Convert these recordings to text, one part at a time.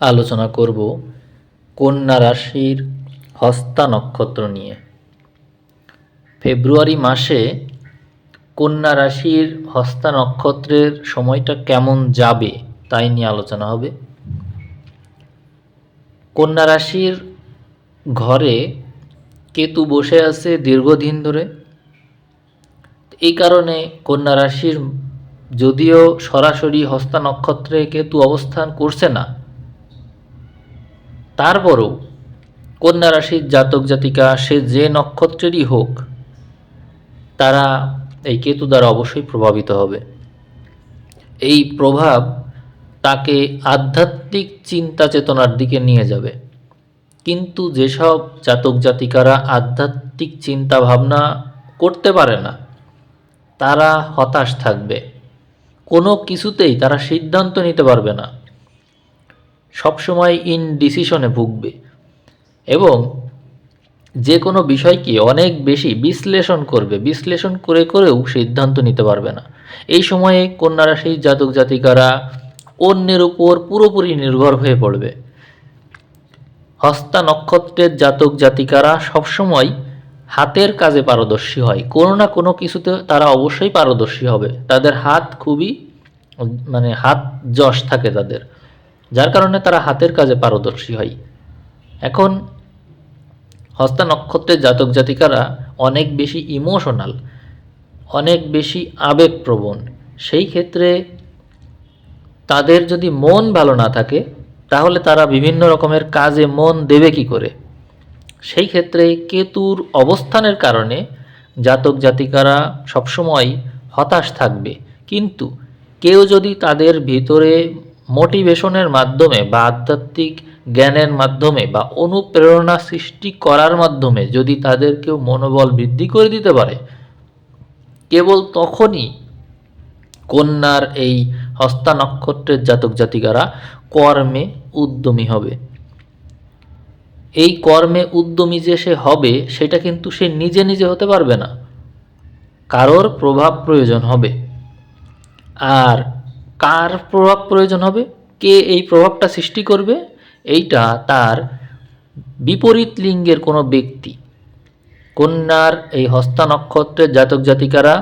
আলোচনা করব কন্যা রাশির হস্তা নক্ষত্র নিয়ে। ফেব্রুয়ারি মাসে কন্যা রাশির হস্তা নক্ষত্রের সময়টা কেমন যাবে তাই নিয়ে আলোচনা হবে। কন্যা রাশির ঘরে কেতু বসে আছে দীর্ঘদিন ধরে। এই কারণে কন্যা রাশির যদিও সরাসরি হস্তা নক্ষত্রে কেতু অবস্থান করছে না তারপরও কন্যা রাশির জাতক জাতিকা, সে যে নক্ষত্রেরই হোক, তারা এই কেতু দ্বারা অবশ্যই প্রভাবিত হবে। এই প্রভাব তাকে আধ্যাত্মিক চিন্তা চেতনার দিকে নিয়ে যাবে। কিন্তু যেসব জাতক জাতিকারা আধ্যাত্মিক চিন্তা ভাবনা করতে পারে না, তারা হতাশ থাকবে। কোনো কিছুতেই তারা সিদ্ধান্ত নিতে পারবে না। সবসময় ইনডিসিশনে ভুগবে। এবং যে কোনো বিষয়কে অনেক বেশি বিশ্লেষণ করবে, বিশ্লেষণ করে করেও সিদ্ধান্ত নিতে পারবে না। এই সময়ে কন্যা রাশির জাতক জাতিকারা অন্যের উপর পুরোপুরি নির্ভর হয়ে পড়বে। হস্তা নক্ষত্রের জাতক জাতিকারা সবসময় হাতের কাজে পারদর্শী হয়। কোনো না কোনো কিছুতে তারা অবশ্যই পারদর্শী হবে। তাদের হাত খুবই মানে হাত যশ থাকে তাদের। যার কারণে তারা হাতের কাজে পারদর্শী হয়। এখন হস্তা নক্ষত্রের জাতক জাতিকারা অনেক বেশি ইমোশনাল, অনেক বেশি আবেগপ্রবণ। সেই ক্ষেত্রে তাদের যদি মন ভালো না থাকে, তাহলে তারা বিভিন্ন রকমের কাজে মন দেবে কি করে? সেই ক্ষেত্রে কেতুর অবস্থানের কারণে জাতক জাতিকারা সবসময় হতাশ থাকবে। কিন্তু কেউ যদি তাদের ভিতরে মোটিভেশনের মাধ্যমে বা আধ্যাত্মিক জ্ঞানের মাধ্যমে বা অনুপ্রেরণা সৃষ্টি করার মাধ্যমে যদি তাদের কেউ মনোবল বৃদ্ধি করে দিতে পারে, কেবল তখনই কন্যার এই হস্তা নক্ষত্রের জাতক জাতিকারা কর্মে উদ্যমী হবে। এই কর্মে উদ্যমী যে সে হবে, সেটা কিন্তু সে নিজে নিজে হতে পারবে না। কারোর প্রভাব প্রয়োজন হবে। আর কার প্রভাব প্রয়োজন হবে? কে এই প্রভাবটা সৃষ্টি করবে? এইটা তার বিপরীত লিঙ্গের কোনো ব্যক্তি। কন্যার এই হস্তা নক্ষত্রের জাতক জাতিকারা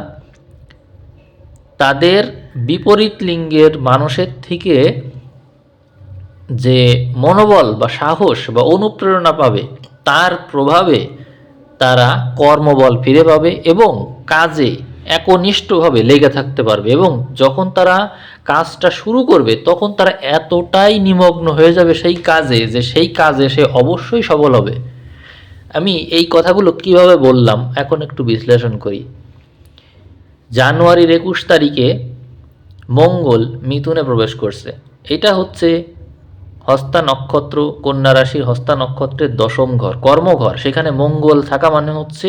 তাদের বিপরীত লিঙ্গের মানুষের থেকে যে মনোবল বা সাহস বা অনুপ্রেরণা পাবে, তার প্রভাবে তারা কর্মবল ফিরে পাবে এবং কাজে একনিষ্ঠভাবে লেগে থাকতে পারবে এবং যখন তারা কাজটা শুরু করবে, তখন তারা এতটাই নিমগ্ন হয়ে যাবে সেই কাজে যে সেই কাজে সে অবশ্যই সফল হবে। আমি এই কথাগুলো কীভাবে বললাম, এখন একটু বিশ্লেষণ করি। জানুয়ারির একুশ তারিখে মঙ্গল মিথুনে প্রবেশ করছে। এটা হচ্ছে হস্তা নক্ষত্র, কন্যা রাশির হস্তা নক্ষত্রের দশম ঘর, কর্মঘর। সেখানে মঙ্গল থাকা মানে হচ্ছে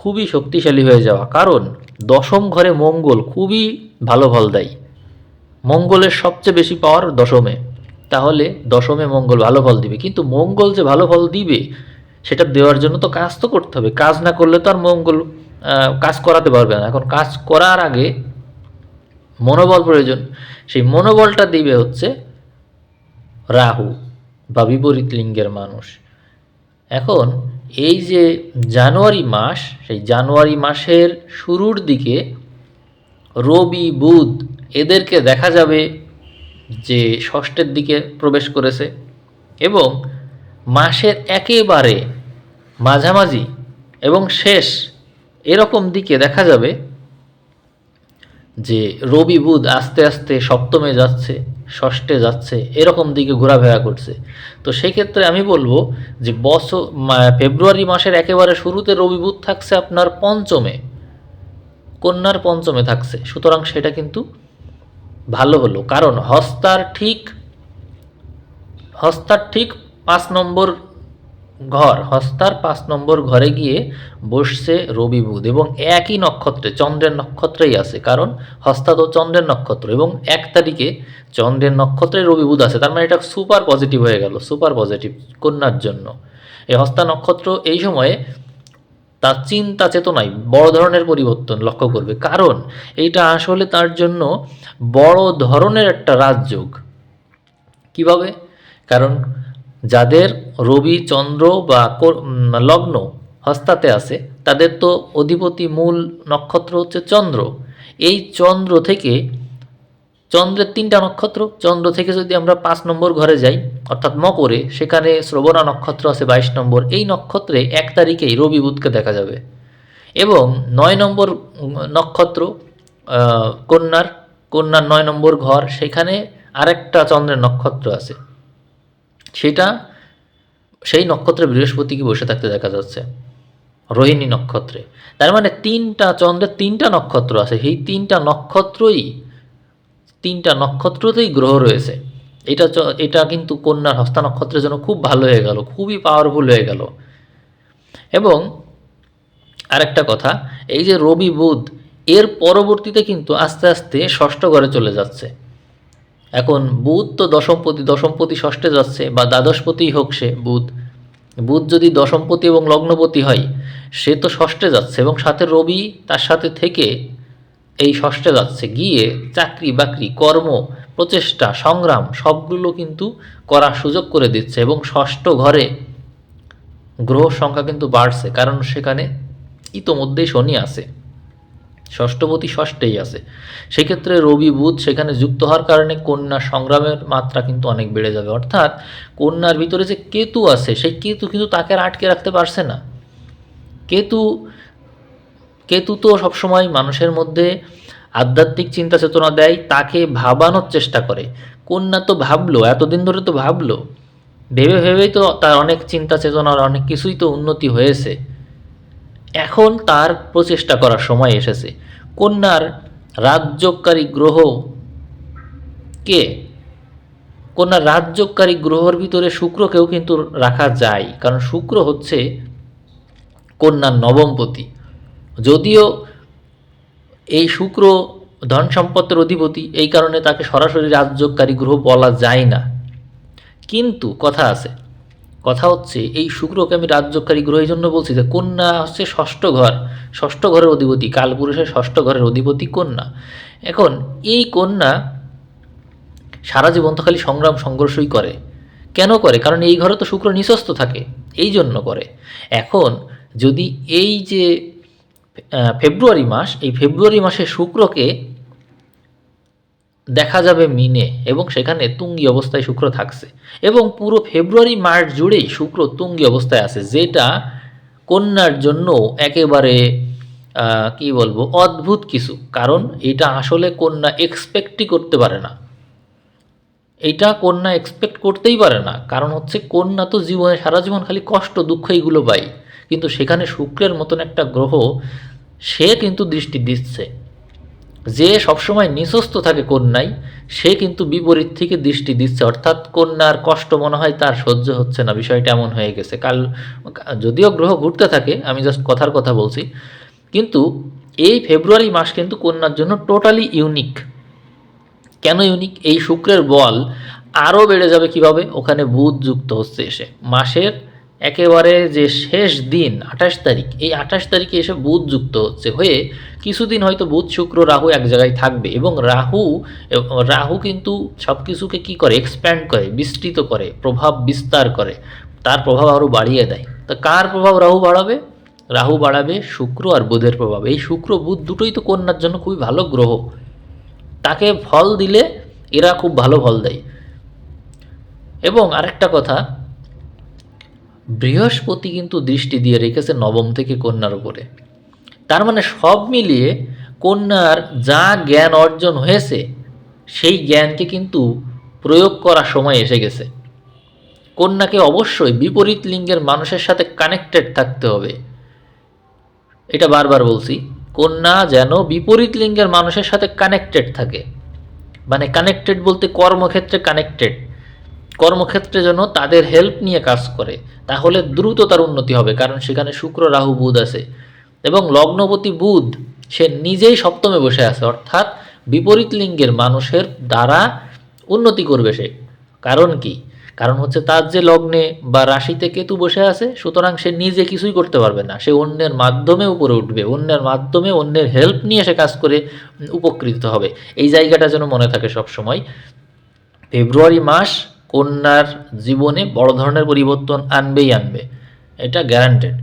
খুবই শক্তিশালী হয়ে যাওয়া। কারণ দশম ঘরে মঙ্গল খুবই ভালো ফল দেয়। মঙ্গলের সবচেয়ে বেশি পাওয়ার দশমে। তাহলে দশমে মঙ্গল ভালো ফল দিবে। কিন্তু মঙ্গল যে ভালো ফল দিবে, সেটা দেওয়ার জন্য তো কাজ তো করতে হবে। কাজ না করলে তো আর মঙ্গল কাজ করাতে পারবে না। এখন কাজ করার আগে মনোবল প্রয়োজন। সেই মনোবলটা দিবে হচ্ছে রাহু বা বিপরীত লিঙ্গের মানুষ। এখন এই যে জানুয়ারি মাস, সেই জানুয়ারি মাসের শুরুর দিকে রবি, বুধ এদেরকে দেখা যাবে যে ষষ্ঠের দিকে প্রবেশ করেছে এবং মাসের একেবারে মাঝামাঝি এবং শেষ এরকম দিকে দেখা যাবে যে রবি বুধ আস্তে আস্তে সপ্তমে যাচ্ছে, ষষ্ঠে যাচ্ছে, এরকম দিকে ঘোরাফেরা করছে। তো সেক্ষেত্রে আমি বলব যে বছর ফেব্রুয়ারি মাসের একেবারে শুরুতে রবি বুধ থাকছে আপনার পঞ্চমে। কন্যার পঞ্চমে থাকছে। সুতরাং সেটা কিন্তু ভালো হলো। কারণ হস্তার ঠিক হস্তার ঠিক পাঁচ নম্বর ঘর, হস্তার পাঁচ নম্বর ঘরে গিয়ে বসছে রবি বুধ এবং একই নক্ষত্রে, চন্দ্রের নক্ষত্রেই আছে, কারণ হস্তা তো চন্দ্রের নক্ষত্র এবং এক তারিখে চন্দ্রের নক্ষত্রে রবি বুধ আছে, তার মানে এটা সুপার পজিটিভ হয়ে গেল, সুপার পজিটিভ কন্যার জন্য। এই হস্তা নক্ষত্র এই সময়ে তার চিন্তা চেতনায় বড় ধরনের পরিবর্তন লক্ষ্য করবে, কারণ এইটা আসলে তার জন্য বড় ধরনের একটা রাজযোগ। কীভাবে? কারণ যাদের রবি, চন্দ্র বা লগ্ন হস্তাতে আছে, তাদের তো অধিপতি মূল নক্ষত্র হচ্ছে চন্দ্র। এই চন্দ্র থেকে, চন্দ্রের তিনটা নক্ষত্র, চন্দ্র থেকে যদি আমরা পাঁচ নম্বর ঘরে যাই, অর্থাৎ মকরে, সেখানে শ্রবণা নক্ষত্র আছে বাইশ নম্বর। এই নক্ষত্রে এক তারিখেই রবি বুধকে দেখা যাবে। এবং নয় নম্বর নক্ষত্র কন্যার কন্যার নয় নম্বর ঘর, সেখানে আরেকটা চন্দ্রের নক্ষত্র আছে। সেটা সেই নক্ষত্রে বৃহস্পতিকে বসে থাকতে দেখা যাচ্ছে? রোহিণী নক্ষত্রে। তার মানে তিনটা চন্দ্রের তিনটা নক্ষত্র আছে। সেই তিনটা নক্ষত্রই, তিনটা নক্ষত্রতেই গ্রহ রয়েছে। এটা এটা কিন্তু কন্যার হস্তা নক্ষত্রের জন্য খুব ভালো হয়ে গেল, খুবই পাওয়ারফুল হয়ে গেল। এবং আরেকটা কথা, এই যে রবি বুধ, এর পরবর্তীতে কিন্তু আস্তে আস্তে ষষ্ঠ ঘরে চলে যাচ্ছে। এখন বুধ তো দশমপতি দশমপতি ষষ্ঠে যাচ্ছে, বা দ্বাদশপতি হোক সে, বুধ। বুধ যদি দশমপতি এবং লগ্নপতি হয়, সে তো ষষ্ঠে যাচ্ছে এবং সাথে রবি তার সাথে থেকে এই ষষ্ঠে যাচ্ছে। গিয়ে চাকরি, বাকরি, কর্ম, প্রচেষ্টা, সংগ্রাম, সবগুলো কিন্তু করার সুযোগ করে দিচ্ছে এবং ষষ্ঠ ঘরে গ্রহ সংখ্যা কিন্তু বাড়ছে, কারণ সেখানে ইতোমধ্যেই শনি আছে। ষষ্ঠপতি ষষ্ঠেই আছে। সেক্ষেত্রে রবি, বুধ সেখানে যুক্ত হওয়ার কারণে কন্যা সংগ্রামের মাত্রা কিন্তু অনেক বেড়ে যাবে। অর্থাৎ কন্যার ভিতরে যে কেতু আছে, সেই কেতু কিন্তু তাকে আর আটকে রাখতে পারছে না। কেতু কেতু তো সবসময় মানুষের মধ্যে আধ্যাত্মিক চিন্তা চেতনা দেয়, তাকে ভাবানোর চেষ্টা করে। কন্যা তো ভাবলো, এতদিন ধরে তো ভাবলো। ভেবে ভেবেই তো তার অনেক চিন্তা চেতনার অনেক কিছুই তো উন্নতি হয়েছে। এখন তার প্রচেষ্টা করার সময় এসেছে। কন্যার রাজ্যকারী গ্রহ কে? কন্যার রাজ্যকারী গ্রহর ভিতরে শুক্রকেও কিন্তু রাখা যায়, কারণ শুক্র হচ্ছে কন্যার নবমপতি। যদিও এই শুক্র ধন সম্পদের অধিপতি, এই কারণে তাকে সরাসরি রাজ্যকারী গ্রহ বলা যায় না। কিন্তু কথা আছে কথা হচ্ছে, এই শুক্রকে আমি রাজ্যকারী গ্রহের জন্য বলছি যে কন্যা হচ্ছে ষষ্ঠ ঘর, ষষ্ঠ ঘরের অধিপতি, কালপুরুষের ষষ্ঠ ঘরের অধিপতি কন্যা। এখন, এই কন্যা সারা জীবন তো খালি সংগ্রাম সংঘর্ষই করে। কেন করে? কারণ এই ঘরে তো শুক্র নিঃস্বস্ত থাকে এই জন্য করে। এখন, যদি এই যে ফেব্রুয়ারি মাস, এই ফেব্রুয়ারি মাসে শুক্রকে দেখা যাবে মিনে এবং সেখানে তুঙ্গি অবস্থায় শুক্র থাকছে। এবং পুরো ফেব্রুয়ারি, মার্চ জুড়েই শুক্র তুঙ্গি অবস্থায় আছে, যেটা কন্যার জন্য একেবারে কি বলব, অদ্ভুত কিছু। কারণ এটা আসলে কন্যা এক্সপেক্টই করতে পারে না। এটা কন্যা এক্সপেক্ট করতেই পারে না। কারণ হচ্ছে কন্যা তো জীবনে, সারা জীবন খালি কষ্ট, দুঃখ এইগুলো পাই কিন্তু সেখানে শুক্রের মতন একটা গ্রহ, সে কিন্তু দৃষ্টি দিচ্ছে। যে সবসময় নিঃস্বস্ত থাকে কন্যায় সে কিন্তু বিপরীত থেকে দৃষ্টি দিচ্ছে। অর্থাৎ কন্যার কষ্ট মনে হয় তার সহ্য হচ্ছে না, বিষয়টা এমন হয়ে গেছে। কাল যদিও গ্রহ ঘুরতে থাকে, আমি জাস্ট কথার কথা বলছি, কিন্তু এই ফেব্রুয়ারি মাস কিন্তু কন্যার জন্য টোটালি ইউনিক কেন ইউনিক এই শুক্রের বল আরও বেড়ে যাবে কীভাবে? ওখানে বুধ যুক্ত হচ্ছে এসে। মাসের একেবারে যে শেষ দিন, আঠাশ তারিখ, এই আঠাশ তারিখে এসে বুধ যুক্ত হচ্ছে হয়ে কিছুদিন হয়তো বুধ, শুক্র, রাহু এক জায়গায় থাকবে এবং রাহু রাহু কিন্তু সব কিছুকে কী করে? এক্সপ্যান্ড করে, বিস্তৃত করে, প্রভাব বিস্তার করে, তার প্রভাব আরও বাড়িয়ে দেয়। তা কার প্রভাব রাহু বাড়াবে? রাহু বাড়াবে শুক্র আর বুধের প্রভাব। এই শুক্র, বুধ দুটোই তো কন্যার জন্য খুবই ভালো গ্রহ। তাকে ফল দিলে এরা খুব ভালো ফল দেয়। এবং আরেকটা কথা বৃহস্পতি কিন্তু দৃষ্টি দিয়ে রেখেছে নবম থেকে কন্যার উপরে। তার মানে সব মিলিয়ে কন্যার যা জ্ঞান অর্জন হয়েছে, সেই জ্ঞানকে কিন্তু প্রয়োগ করার সময় এসে গেছে। কন্যাকে অবশ্যই বিপরীত লিঙ্গের মানুষের সাথে কানেক্টেড থাকতে হবে। এটা বারবার বলছি, কন্যা যেন বিপরীত লিঙ্গের মানুষের সাথে কানেক্টেড থাকে। মানে কানেক্টেড বলতে কর্মক্ষেত্রে কানেক্টেড কর্মক্ষেত্রে যেন তাদের হেল্প নিয়ে কাজ করে, তাহলে দ্রুত তার উন্নতি হবে, কারণ সেখানে শুক্র, রাহু, বুধ আছে। এবং লগ্নপতি বুধ, সে নিজেই সপ্তমে বসে আছে, অর্থাৎ বিপরীত লিঙ্গের মানুষের দ্বারা উন্নতি করবে সে। কারণ কি? কারণ হচ্ছে তার যে লগ্নে বা রাশিতে কেতু বসে আছে, সুতরাং সে নিজে কিছুই করতে পারবে না। সে অন্যের মাধ্যমে উপরে উঠবে, অন্যের মাধ্যমে অন্যের হেল্প নিয়ে সে কাজ করে উপকৃত হবে। এই জায়গাটা যেন মনে থাকে সব সময় ফেব্রুয়ারি মাস কন্যার জীবনে বড় ধরনের পরিবর্তন আনবেই আনবে, এটা গ্যারান্টেড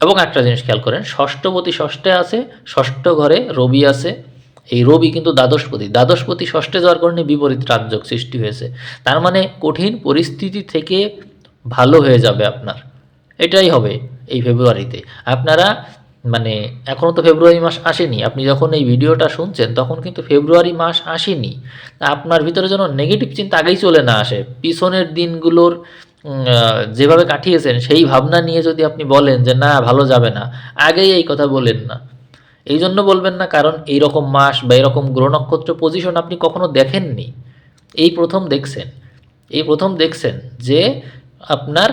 এবং একটা জিনিস খেয়াল করেন, ষষ্ঠপতি ষষ্ঠে আছে, ষষ্ঠ ঘরে রবি আছে। এই রবি কিন্তু দ্বাদশপতি। দ্বাদশপতি ষষ্ঠে যাওয়ার কারণে বিপরীত রাজযোগ সৃষ্টি হয়েছে। তার মানে কঠিন পরিস্থিতি থেকে ভালো হয়ে যাবে আপনার। এটাই হবে এই ফেব্রুয়ারিতে। আপনারা মানে এখনও তো ফেব্রুয়ারি মাস আসেনি। আপনি যখন এই ভিডিওটা শুনছেন, তখন কিন্তু ফেব্রুয়ারি মাস আসেনি। আপনার ভিতরে যেন নেগেটিভ চিন্তা আগেই চলে না আসে। পিছনের দিনগুলোর যেভাবে কাটিয়েছেন, সেই ভাবনা নিয়ে যদি আপনি বলেন যে, না, ভালো যাবে না। আগেই এই কথা বলেন না। এই জন্য বলবেন না, কারণ এই রকম মাস বা এরকম গ্রহ নক্ষত্র পজিশন আপনি কখনো দেখেননি। এই প্রথম দেখছেন। এই প্রথম দেখছেন যে আপনার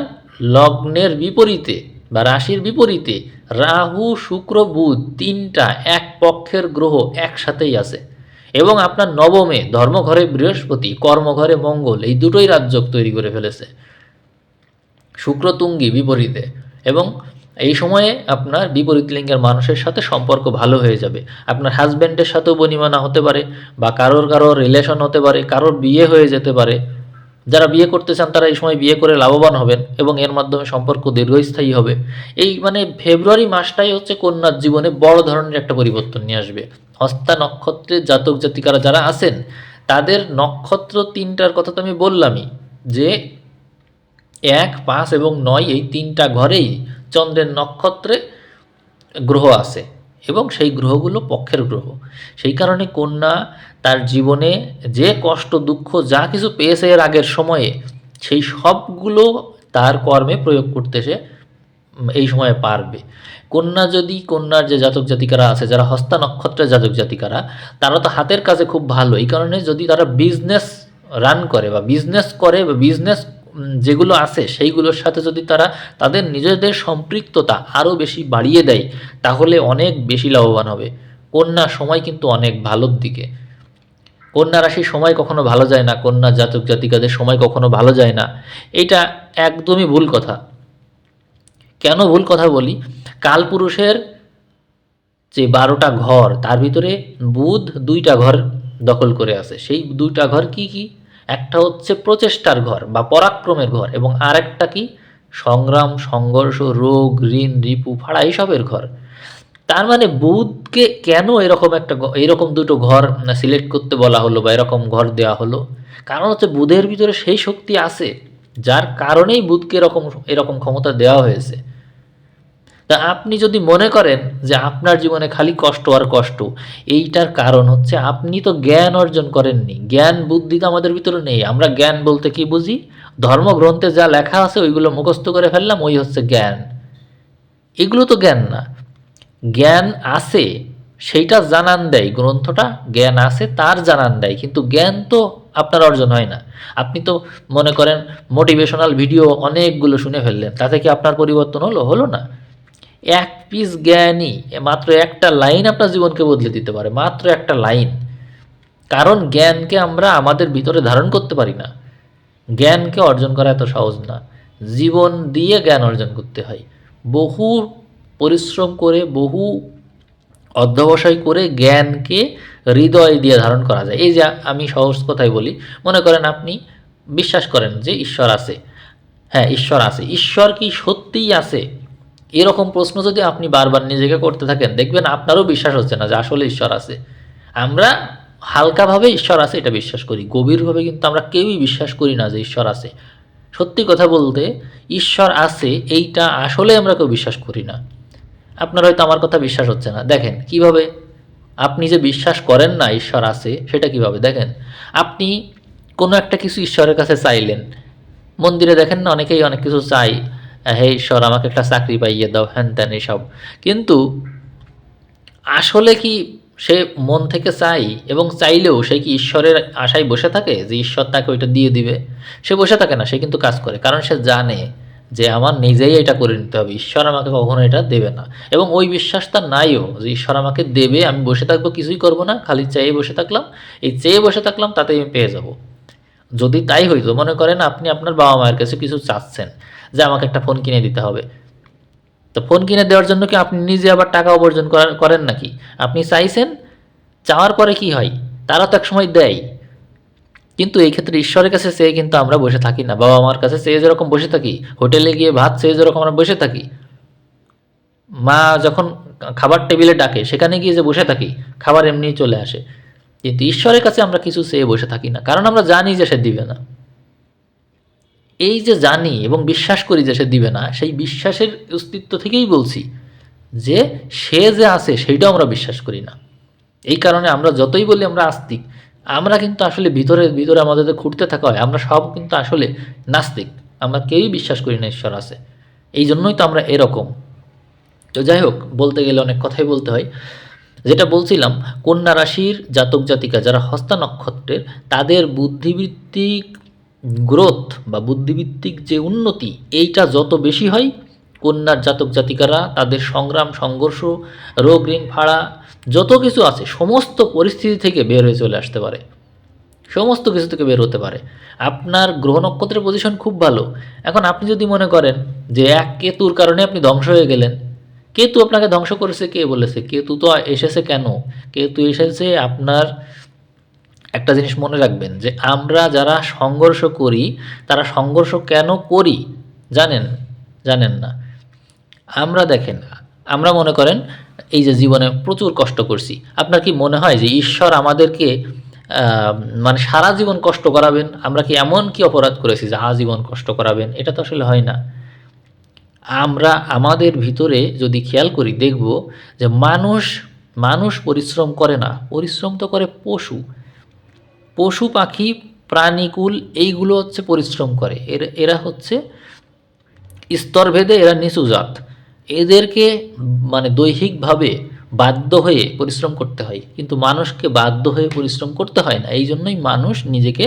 লগ্নের বিপরীতে বা রাশির বিপরীতে রাহু, শুক্র, বুধ তিনটা এক পক্ষের গ্রহ একসাথেই আছে। এবং আপনার নবমে ধর্মঘরে বৃহস্পতি, কর্মঘরে মঙ্গল এই দুটোই রাজ্যক তৈরি করে ফেলেছে। শুক্রতুঙ্গি বিপরীতে এবং এই সময়ে আপনার বিপরীত লিঙ্গের মানুষের সাথে সম্পর্ক ভালো হয়ে যাবে। আপনার হাজব্যান্ডের সাথেও বনিমানা হতে পারে বা কারোর কারোর রিলেশন হতে পারে, কারোর বিয়ে হয়ে যেতে পারে। যারা বিয়ে করতে চান তারা এই সময় বিয়ে করে লাভবান হবেন এবং এর মাধ্যমে সম্পর্ক দীর্ঘস্থায়ী হবে। এই মানে ফেব্রুয়ারি মাসটাই হচ্ছে কন্যার জীবনে বড় ধরনের একটা পরিবর্তন নিয়ে আসবে। হস্তা নক্ষত্রের জাতক জাতিকারা যারা আছেন, তাদের নক্ষত্র তিনটার কথা তো আমি বললামই, যে এক, পাঁচ এবং নয় এই তিনটা ঘরেই চন্দ্রের নক্ষত্রে গ্রহ আছে। এবং সেই গ্রহগুলো পক্ষের গ্রহ। সেই কারণে কন্যা তার জীবনে যে কষ্ট, দুঃখ, যা কিছু পেয়েছে এর আগের সময়ে, সেই সবগুলো তার কর্মে প্রয়োগ করতে সে এই সময়ে পারবে। কন্যা যদি, কন্যার যে জাতক জাতিকারা আছে, যারা হস্তা নক্ষত্রের জাতক জাতিকারা, তারা তো হাতের কাজে খুব ভালো। এই কারণে যদি তারা বিজনেস রান করে বা বিজনেস করে বা বিজনেস যেগুলো আছে, সেইগুলোর সাথে যদি তারা তাদের নিজেদের সম্পৃক্ততা আরও বেশি বাড়িয়ে দেয়, তাহলে অনেক বেশি লাভবান হবে। কন্যা সময় কিন্তু অনেক ভালোর দিকে। কন্যা রাশির সময় কখনো ভালো যায় না, কন্যা জাতক জাতিকাদের সময় কখনো ভালো যায় না। এটা একদমই ভুল কথা। কেন ভুল কথা বলি? কালপুরুষের যে বারোটা ঘর, তার ভিতরে বুধ দুইটা ঘর দখল করে আছে। সেই দুইটা ঘর কি কি? একটা হচ্ছে প্রচেষ্টার ঘর বা পরাক্রমের ঘর এবং আরেকটা কি? সংগ্রাম, সংঘর্ষ, রোগ, ঋণ, রিপু ফাড়া এইসবের ঘর। তার মানে বুধকে কেন এরকম একটা এরকম দুটো ঘর সিলেক্ট করতে বলা হলো বা এরকম ঘর দেওয়া হলো? কারণ হচ্ছে বুধের ভিতরে সেই শক্তি আছে, যার কারণেই বুধকে এরকম এরকম ক্ষমতা দেওয়া হয়েছে। তা আপনি যদি মনে করেন যে আপনার জীবনে খালি কষ্ট আর কষ্ট, এইটার কারণ হচ্ছে আপনি তো জ্ঞান অর্জন করেননি। জ্ঞান বুদ্ধি তো আমাদের ভিতরে নেই। আমরা জ্ঞান বলতে কি বুঝি? ধর্মগ্রন্থে যা লেখা আছে ওইগুলো মুখস্থ করে ফেললাম, ওই হচ্ছে জ্ঞান। এগুলো তো জ্ঞান না। জ্ঞান আছে, সেইটা জানান দেয়। গ্রন্থটা জ্ঞান আছে, তার জানান দেয়। কিন্তু জ্ঞান তো আপনার অর্জন হয় না। আপনি তো মনে করেন মোটিভেশনাল ভিডিও অনেকগুলো শুনে ফেললেন, তাতে কি আপনার পরিবর্তন হলো? হলো না। এক পিস জ্ঞানই মাত্র একটা লাইন আপনার জীবনকে বদলে দিতে পারে, মাত্র একটা লাইন কারণ জ্ঞানকে আমরা আমাদের ভিতরে ধারণ করতে পারি না। জ্ঞানকে অর্জন করা এত সহজ না। জীবন দিয়ে জ্ঞান অর্জন করতে হয়। বহু পরিশ্রম করে, বহু অধ্যবসায় করে জ্ঞানকে হৃদয় দিয়ে ধারণ করা যায়। এই যে আমি সহজ কথাই বলি, মনে করেন আপনি বিশ্বাস করেন যে ঈশ্বর আছে। হ্যাঁ ঈশ্বর আছে। ঈশ্বর কি সত্যিই আছে? এরকম প্রশ্ন যদি আপনি বারবার নিজেকে করতে থাকেন, দেখবেন আপনারও বিশ্বাস হচ্ছে না যে আসলে ঈশ্বর আছে। আমরা হালকাভাবে ঈশ্বর আছে এটা বিশ্বাস করি, গভীরভাবে কিন্তু আমরা কেউই বিশ্বাস করি না যে ঈশ্বর আছে। সত্যি কথা বলতে, ঈশ্বর আছে এইটা আসলে আমরা কেউ বিশ্বাস করি না। আপনার হয়তো আমার কথা বিশ্বাস হচ্ছে না। দেখেন, কীভাবে? আপনি যে বিশ্বাস করেন না ঈশ্বর আছে, সেটা কীভাবে? দেখেন, আপনি কোনো একটা কিছু ঈশ্বরের কাছে চাইলেন। মন্দিরে দেখেন না, অনেকেই অনেক কিছু চাই হে ঈশ্বর আমাকে একটা চাকরি পাইয়ে দাও, হ্যান ত্যান এসব। কিন্তু আসলে কি সে মন থেকে চাই এবং চাইলেও সে কি ঈশ্বরের আশায় বসে থাকে যে ঈশ্বর তাকে ওইটা দিয়ে দিবে? সে বসে থাকে না, সে কিন্তু কাজ করে, কারণ সে জানে যে আমার নিজেই এটা করে নিতে হবে। ঈশ্বর আমাকে কখনো এটা দেবে না। এবং ওই বিশ্বাস তার নাইও যে ঈশ্বর আমাকে দেবে, আমি বসে থাকব, কিছুই করব না, খালি চেয়ে বসে থাকলাম। এই চেয়ে বসে থাকলাম, তাতেই আমি পেয়ে যাব। যদি তাই হইতো, মনে করেন আপনি আপনার বাবা মায়ের কাছে কিছু চাচ্ছেন যে আমাকে একটা ফোন কিনে দিতে হবে। তো ফোন কিনে দেওয়ার জন্য কি আপনি নিজে আবার টাকা উপার্জন করেন নাকি? আপনি চাইছেন, চাওয়ার পরে কি হয়? তারা তো এক সময় দেয়। কিন্তু এই ক্ষেত্রে ঈশ্বরের কাছে চেয়ে কিন্তু আমরা বসে থাকি না। বাবা মার কাছে চেয়ে যেরকম বসে থাকি, হোটেলে গিয়ে ভাত চেয়ে যেরকম আমরা বসে থাকি, মা যখন খাবার টেবিলে ডাকে, সেখানে গিয়ে যে বসে থাকি, খাবার এমনিই চলে আসে। কিন্তু ঈশ্বরের কাছে আমরা কিছু চেয়ে বসে থাকি না, কারণ আমরা জানি যে সে দিবে না। এই যে জানি এবং বিশ্বাস করি যে সে দিবে না, সেই বিশ্বাসের অস্তিত্ব থেকেই বলছি যে সে যে আছে সেইটাও আমরা বিশ্বাস করি না। এই কারণে আমরা যতই বলি আমরা আস্তিক, আমরা কিন্তু আসলে ভিতরে ভিতরে আমাদের খুঁড়তে থাকা হয়, আমরা সব কিন্তু আসলে নাস্তিক, আমরা কেউই বিশ্বাস করি না ঈশ্বর আছে। এই জন্যই তো আমরা এরকম। তো যাই হোক, বলতে গেলে অনেক কথাই বলতে হয়। যেটা বলছিলাম, কন্যা রাশির জাতক জাতিকা যারা হস্তা নক্ষত্রের, তাদের বুদ্ধিবৃত্তিক গ্রোথ বা বুদ্ধিভিত্তিক যে উন্নতি, এইটা যত বেশি হয় কন্যার জাতক জাতিকারা তাদের সংগ্রাম, সংঘর্ষ, রোগ, ঋণ ফাড়া যত কিছু আছে, সমস্ত পরিস্থিতি থেকে বের হয়ে চলে আসতে পারে। সমস্ত কিছু থেকে বের হতে পারে। আপনার গ্রহ নক্ষত্রের পজিশন খুব ভালো। এখন আপনি যদি মনে করেন যে এক কেতুর কারণে আপনি ধ্বংস হয়ে গেলেন কেতু আপনাকে ধ্বংস করেছে, কে বলেছে? কেতু তো এসেছে কেন? কেতু এসেছে আপনার একটা জিনিস মনে রাখবেন যে আমরা যারা সংঘর্ষ করি, তারা সংঘর্ষ কেন করি? জানেন? জানেন না। আমরা দেখেন, আমরা মনে করেন এই যে জীবনে প্রচুর কষ্ট করছি। আপনার কি মনে হয় যে ঈশ্বর আমাদেরকে মানে সারা জীবন কষ্ট করাবেন? আমরা কি এমন কি অপরাধ করেছি যে আজীবন কষ্ট করাবেন? এটা তো আসলে হয় না। আমরা আমাদের ভিতরে যদি খেয়াল করি, দেখব যে মানুষ মানুষ পরিশ্রম করে না, পরিশ্রম তো করে পশু। পশু, পাখি প্রাণীকুল এইগুলো হচ্ছে পরিশ্রম করে। এরা এরা হচ্ছে স্তরভেদে এরা নিচু জাত। এদেরকে মানে দৈহিকভাবে বাধ্য হয়ে পরিশ্রম করতে হয়। কিন্তু মানুষকে বাধ্য হয়ে পরিশ্রম করতে হয় না। এই জন্যই মানুষ নিজেকে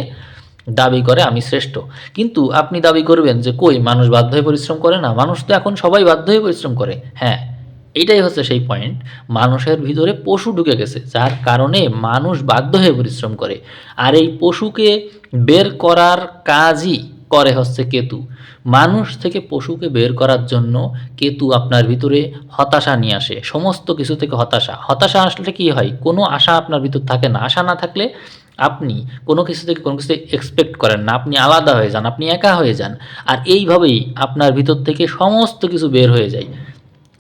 দাবি করে আমি শ্রেষ্ঠ। কিন্তু আপনি দাবি করবেন যে, কই, মানুষ বাধ্য হয়ে পরিশ্রম করে না? মানুষ তো এখন সবাই বাধ্য হয়ে পরিশ্রম করে। হ্যাঁ এটাই হচ্ছে সেই পয়েন্ট মানুষের ভিতরে পশু ঢুকে গেছে, যার কারণে মানুষ বাধ্য হয়ে পরিশ্রম করে। আর এই পশুকে বের করার কাজই করে হচ্ছে কেতু। মানুষ থেকে পশুকে বের করার জন্য কেতু আপনার ভিতরে হতাশা নিয়ে আসে। সমস্ত কিছু থেকে হতাশা। হতাশা আসলে কি হয়? কোনো আশা আপনার ভিতর থাকে না। আশা না থাকলে আপনি কোনো কিছু থেকে কোনো কিছু এক্সপেক্ট করেন না, আপনি আলাদা হয়ে যান, আপনি একা হয়ে যান। আর এইভাবেই আপনার ভিতর থেকে সমস্ত কিছু বের হয়ে যায়।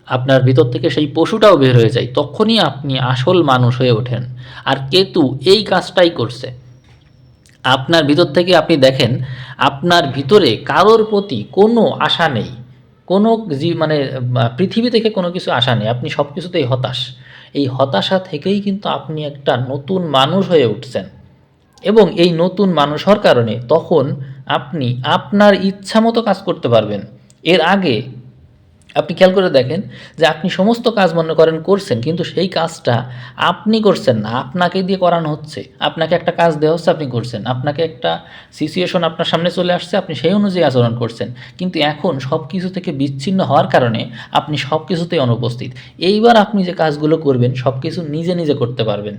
আপনার ভিতর থেকে সেই পশুটাও বের হয়ে যায়। তখনই আপনি আসল মানুষ হয়ে ওঠেন। আর কেতু এই কাজটাই করছে। আপনার ভিতর থেকে আপনি দেখেন, আপনার ভিতরে কারোর প্রতি কোনো আশা নেই। কোনো মানে পৃথিবী থেকে কোনো কিছু আশা নেই। আপনি সব কিছুতেই হতাশ। এই হতাশা থেকেই কিন্তু আপনি একটা নতুন মানুষ হয়ে উঠছেন। এবং এই নতুন মানুষ হওয়ার কারণে তখন আপনি আপনার ইচ্ছা মতো কাজ করতে পারবেন। এর আগে আপনি খেয়াল করে দেখেন যে আপনি সমস্ত কাজ মনে করেন করছেন, কিন্তু সেই কাজটা আপনি করছেন না, আপনাকে দিয়ে করানো হচ্ছে। আপনাকে একটা কাজ দেওয়া হচ্ছে, আপনি করছেন। আপনাকে একটা সিচুয়েশন আপনার সামনে চলে আসছে, আপনি সেই অনুযায়ী আচরণ করছেন। কিন্তু এখন সব কিছু থেকে বিচ্ছিন্ন হওয়ার কারণে আপনি সব কিছুতেই অনুপস্থিত। এইবার আপনি যে কাজগুলো করবেন সব কিছু নিজে নিজে করতে পারবেন।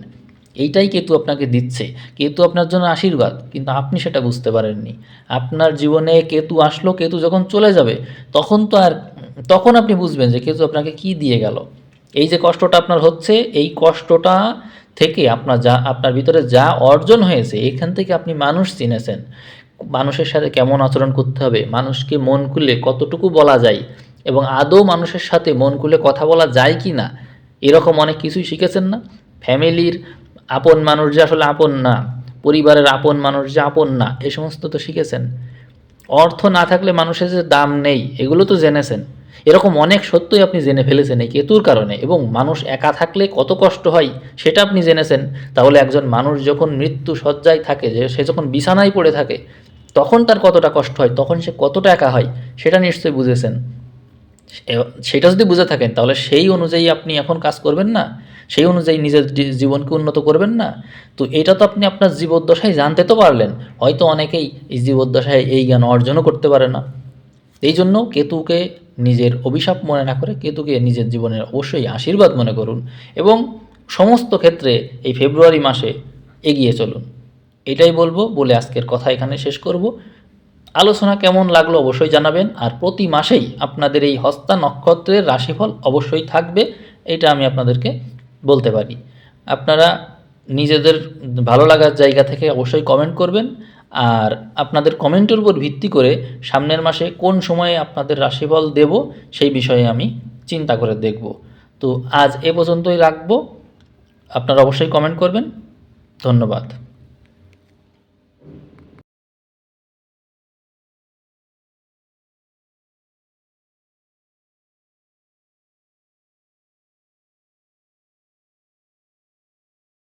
এইটাই কেতু আপনাকে দিচ্ছে। কেতু আপনার জন্য আশীর্বাদ, কিন্তু আপনি সেটা বুঝতে পারেননি। আপনার জীবনে কেতু আসলো, কেতু যখন চলে যাবে, তখন তো আর, তখন আপনি বুঝবেন যে কেতু আপনাকে কি দিয়ে গেল। এই যে কষ্টটা আপনার হচ্ছে, এই কষ্টটা থেকে আপনার যা, আপনার ভিতরে যা অর্জন হয়েছে, এখান থেকে আপনি মানুষ চিনেছেন। মানুষের সাথে কেমন আচরণ করতে হবে, মানুষকে মন খুলে কতটুকু বলা যায়, এবং আদৌ মানুষের সাথে মন খুলে কথা বলা যায় কি না এরকম অনেক কিছুই শিখেছেন না? ফ্যামিলির আপন মানুষ যে আসলে আপন না, পরিবারের আপন মানুষ যে আপন না, এ সমস্ত তো শিখেছেন। অর্থ না থাকলে মানুষের যে দাম নেই, এগুলো তো জেনেছেন। এরকম অনেক সত্যই আপনি জেনে ফেলেছেন এই কেতুর কারণে এবং মানুষ একা থাকলে কত কষ্ট হয় সেটা আপনি জেনেছেন। তাহলে একজন মানুষ যখন মৃত্যু শয্যায় থাকে, যে সে যখন বিছানায় পড়ে থাকে, তখন তার কতটা কষ্ট হয়, তখন সে কতটা একা হয়, সেটা নিশ্চয়ই বুঝেছেন। সেটা যদি বুঝে থাকেন, তাহলে সেই অনুযায়ী আপনি এখন কাজ করবেন না। সেই অনুযায়ী নিজের জীবনকে উন্নত করবেন না। তো এটা তো আপনি আপনার জীবদ্দশায় জানতে তো পারলেন। হয়তো অনেকেই এই জীবদ্দশায় এই জ্ঞান অর্জনও করতে পারে না। এই জন্য কেতুকে নিজের অভিশাপ মনে না করে কেতুকে নিজের জীবনের অবশ্যই আশীর্বাদ মনে করুন এবং সমস্ত ক্ষেত্রে এই ফেব্রুয়ারি মাসে এগিয়ে চলুন। এটাই বলব, বলে আজকের কথা এখানে শেষ করব। আলোচনা কেমন লাগল অবশ্যই জানাবেন, আর প্রতি মাসেই আপনাদের এই হস্তা নক্ষত্রের রাশিফল অবশ্যই থাকবে, এটা আমি আপনাদেরকে বলতে পারি। আপনারা নিজেদের ভালো লাগার জায়গা থেকে অবশ্যই কমেন্ট করবেন। আর আপনাদের কমেন্টের উপর ভিত্তি করে সামনের মাসে কোন সময়ে আপনাদের রাশিফল দেব সেই বিষয়ে আমি চিন্তা করে দেখব। তো আজ এ পর্যন্তই রাখব। আপনারা অবশ্যই কমেন্ট করবেন। ধন্যবাদ।